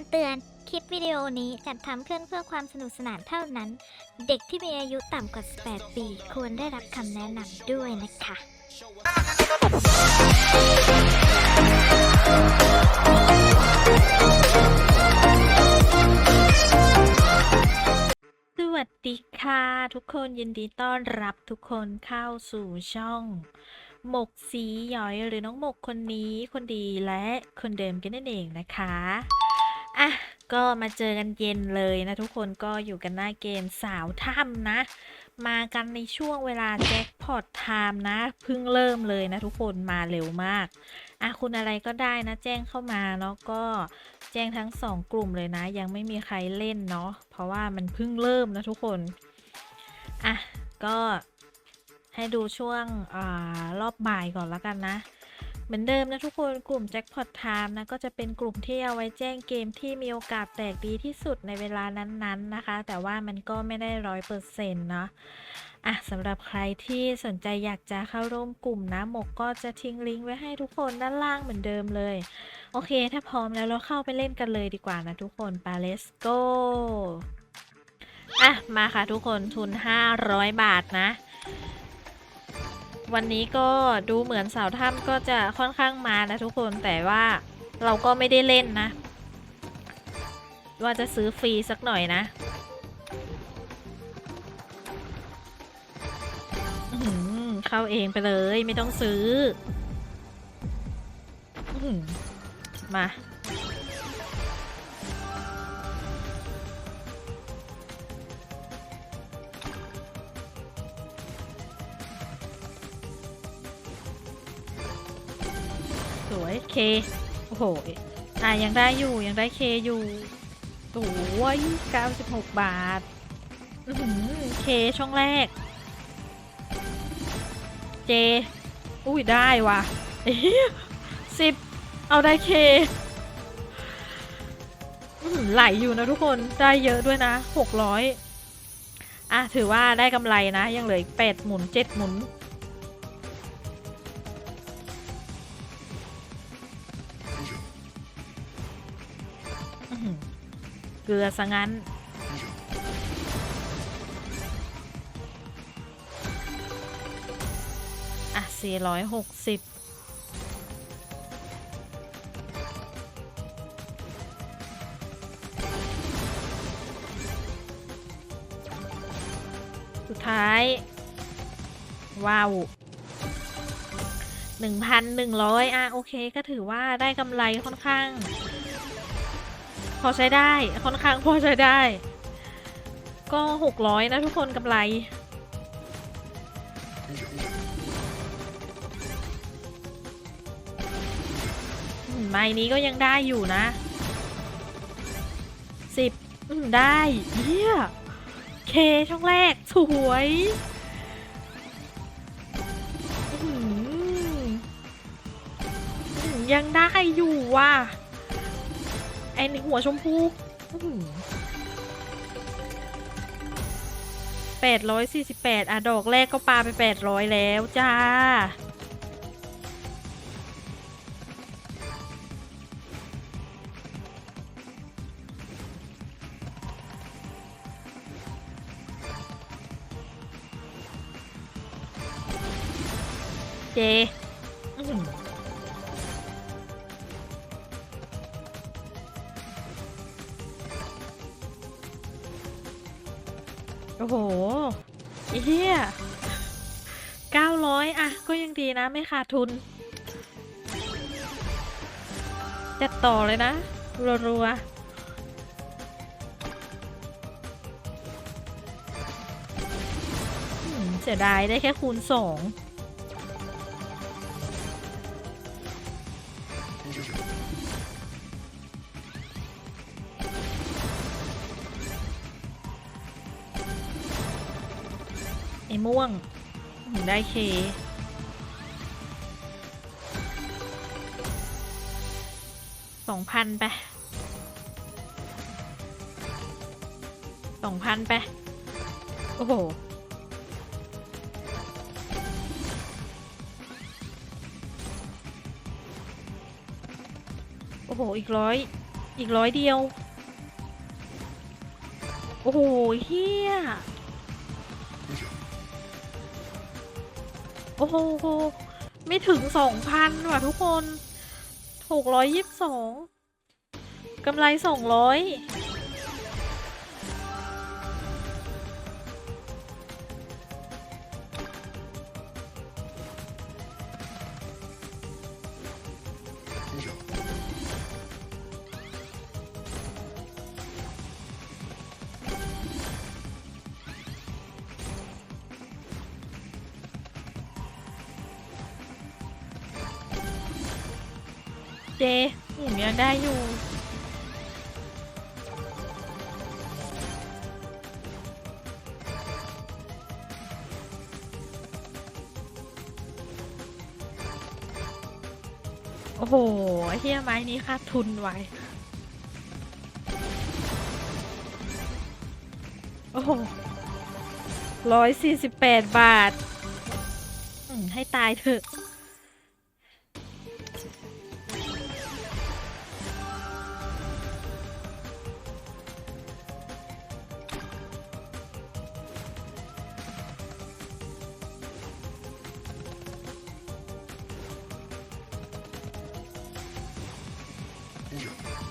ำเตือน คลิปวิดีโอนี้จัดทำขึ้นเพื่อความสนุกสนานเท่านั้น เด็กที่มีอายุต่ำกว่า 18 ปี ควรได้รับคำแนะนำด้วยนะคะ สวัสดีค่ะ ทุกคนยินดีต้อนรับทุกคนเข้าสู่ช่องหมกสีหย้อยหรือน้องหมกคนนี้คนดีและคนเดิมกันนั่นเองนะคะ อะก็มาเจอกันเย็นเลยนะทุกคนก็อยู่กันหน้าเกมสาวถ้ำนะ มากันในช่วงเวลาแจ็คพอตไทม์นะเพิ่งเริ่มเลยนะทุกคนมาเร็วมากอะคุณอะไรก็ได้นะแจ้งเข้ามาเนาะก็แจ้งทั้งสองกลุ่มเลยนะ ยังไม่มีใครเล่นเนาะเพราะว่ามันเพิ่งเริ่มนะทุกคนอะก็ให้ดูช่วงอรอบบ่ายก่อนแล้วกันนะ เหมือนเดิมนะทุกคนกลุ่มแจ็คพอตไทม์นะก็จะเป็นกลุ่มที่เอาไว้แจ้งเกมที่มีโอกาสแตกดีที่สุดในเวลานั้นๆนะคะ แต่ว่ามันก็ไม่ได้ร้อยเปอร์เซ็นต์เนาะอะสำหรับใครที่สนใจอยากจะเข้าร่วมกลุ่มนะหมกก็จะทิ้งลิงก์ไว้ให้ทุกคนด้านล่างเหมือนเดิมเลย โอเค ถ้าพร้อมแล้วเราเข้าไปเล่นกันเลยดีกว่านะทุกคนไป let's go อะมาค่ะทุกคนทุน 500 บาทนะ วันนี้ก็ดูเหมือนสาวถ้ำก็จะค่อนข้างมานะทุกคนแต่ว่าเราก็ไม่ได้เล่นนะ ว่าจะซื้อฟรีสักหน่อยนะเข้าเองไปเลยไม่ต้องซื้ออมา เค โอ้โห อะยังได้อยู่ยังได้เคอยู่โอ้ย96บาทอื้อหือเคช่องแรก เจ อุ้ยได้ว่ะเอ๊ะสิบเอาได้เคอื้อหือไหลอยู่นะทุกคนได้เยอะด้วยนะหกร้อยอะถือว่าได้กำไรนะ ยังเหลืออีกแปดหมุนเจ็ดหมุน เกลือซะงั้น อะสี่ร้อยหกสิบสุดท้าย ว้าวหนึ่งพันหนึ่งร้อยอะ โอเค ก็ถือว่าได้กำไรค่อนข้าง อใช้ได้ ค่อนข้างพอใช้ได้ ก็หกร้อยนะทุกคนกำไรไม้นี้ก็ยังได้อยู่นะสิบได้เยี่ยเคช่องแรก สวยยังได้อยู่ว่ะ อ้ในหัวชมพูแปดร้อยสี่สิบแปดอะ ดอกแรกก็ปาไปแปดร้อยแล้วจ้า เจ อ้โหไอ้เฮียเก้าร้อยอะก็ยังดีนะไม่ขาดทุน จัดต่อเลยนะ รัวๆเสียดายได้แค่คูณสอง อ้ม่วงอืมได้เค สองพันไป สองพันไป โอ้โห โอ้โห อีกร้อย อีกร้อยเดียว โอ้โหเฮีย อ้โหไม่ถึงสองพันว่ะทุกคนหกร้อยยี่สิบสองกำไรสองร้อย เจหมุนยังได้อยู่ โอ้โหเฮียไม้นี้ค่าทุนไว้ โอ้โหร้อยสี่สิบแปดบาท ให้ตายเถอะ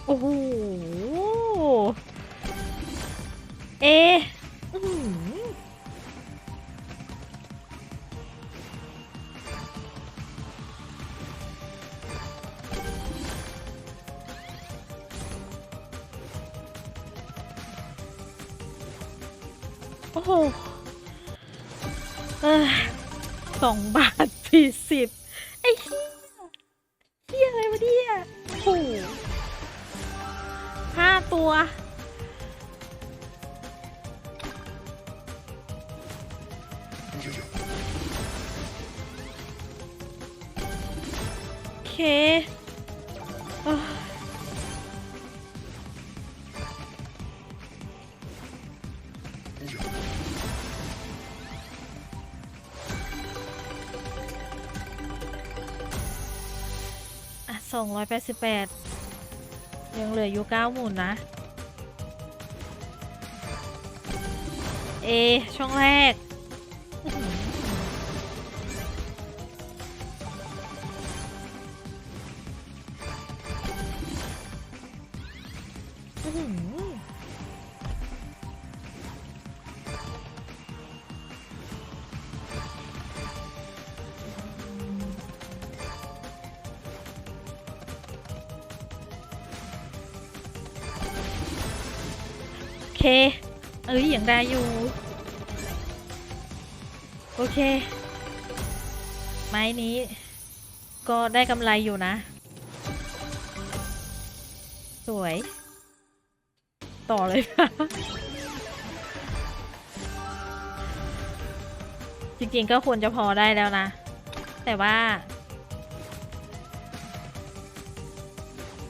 โอ้โห เอะอื้อหือโอ้โหเอ้ยสองบาทสี่สิบไอ้เหี้ยเหี้ยอะไรวะเนี่ยโอ้โห ห้าตัว โอเคอะสองร้อยแปดสิบแปด ยังเหลืออยู่เก้าหมุนนะ เอ ช่องแรก เค เอ้ยยังได้อยู่ โอเค ไม้นี้ ก็ได้กำไรอยู่นะ สวย ต่อเลยค่ะจริงๆก็ควรจะพอได้แล้วนะ แต่ว่า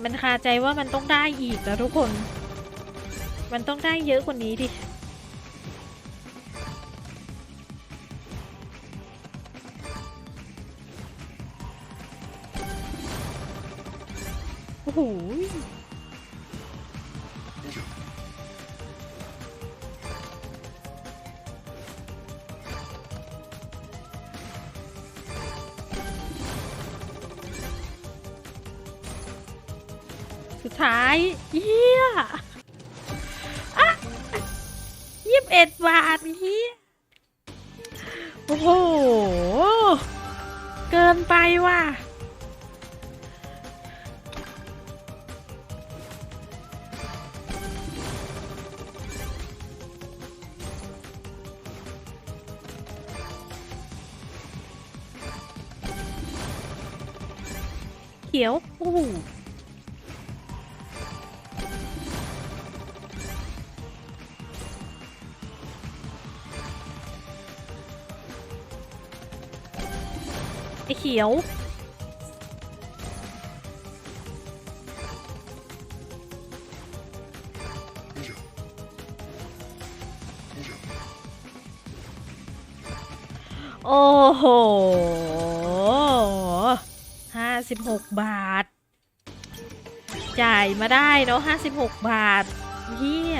มันคาใจว่ามันต้องได้อีกแล้วทุกคน มันต้องได้เยอะกว่านี้ดิโอ้โหสุดท้ายเฮีย เอ็ดบาทเียโอ้โห เกินไปว่ะ เขียว โอ้ ไอ้เขียว โอ้โหห้าสิบหกบาท จ่ายมาได้เนาะห้าสิบหกบาทเฮีย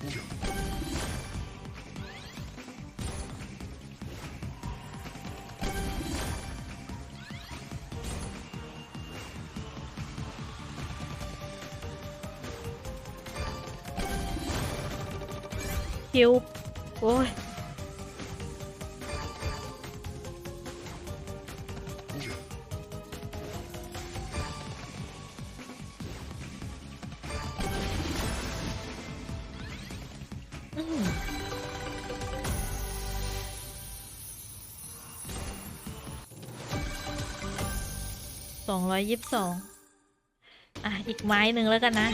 คิว สองร้อยยี่สิบสองอะ อีกไม้หนึ่งแล้วกันนะ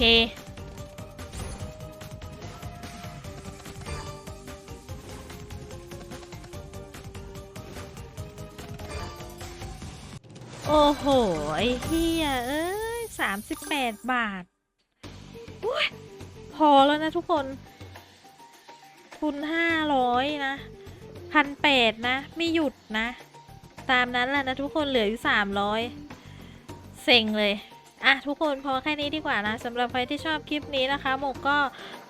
เค โอ้โห ไอ้เฮียเอ้ยสามสิบแปดบาท พอแล้วนะทุกคน ทุนห้าร้อยนะพันแปดนะ ไม่หยุดนะ ตามนั้นแหละนะทุกคนเหลืออยู่สามร้อยเซ็งเลย อะทุกคนพอแค่นี้ดีกว่านะสำหรับใครที่ชอบคลิปนี้นะคะ หมกก็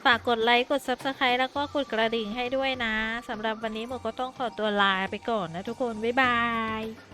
ฝากกดไลค์กด Subscribe แล้วก็กดกระดิ่งให้ด้วยนะสำหรับวันนี้หมกก็ต้องขอตัวลาไปก่อนนะทุกคน บ๊ายบาย